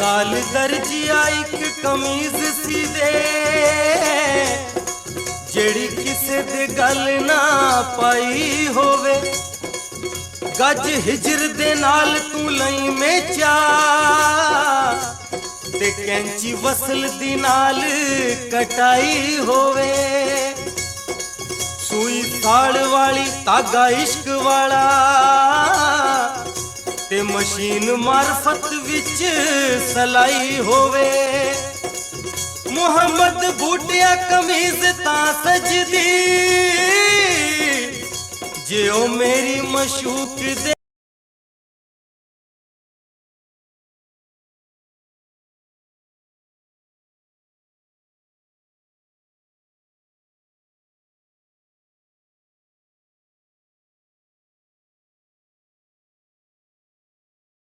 ਨਾਲ ਦਰਜੀਆ ਇੱਕ ਕਮੀਜ਼ ਸੀ ਦੇ ਜਿਹੜੀ ਕਿਸੇ ਦੇ ਗੱਲ ਨਾ ਪਾਈ ਹੋਵੇ। ਗੱਜ ਹਿਜਰ ਦੇ ਨਾਲ ਤੂੰ ਲਈ ਮੇਚਾ। ਤੇ ਕੈਂਚੀ ਵਸਲ ਦੀ ਨਾਲ ਕਟਾਈ ਹੋਵੇ। ਸੂਈ ਸਾੜ ਵਾਲੀ ਧਾਗਾ ਇਸ਼ਕ ਵਾਲਾ। ਤੇ ਮਸ਼ੀਨ ਮਾਰਫਤ ਵਿੱਚ ਸਲਾਈ ਹੋਵੇ। ਮੁਹੰਮਦ ਬੂਟਿਆ ਕਮੀਜ਼ ਤਾਂ ਸਜਦੀ। ਜਿਉ ਮੇਰੀ ਮਸ਼ੂਕ ਦੇ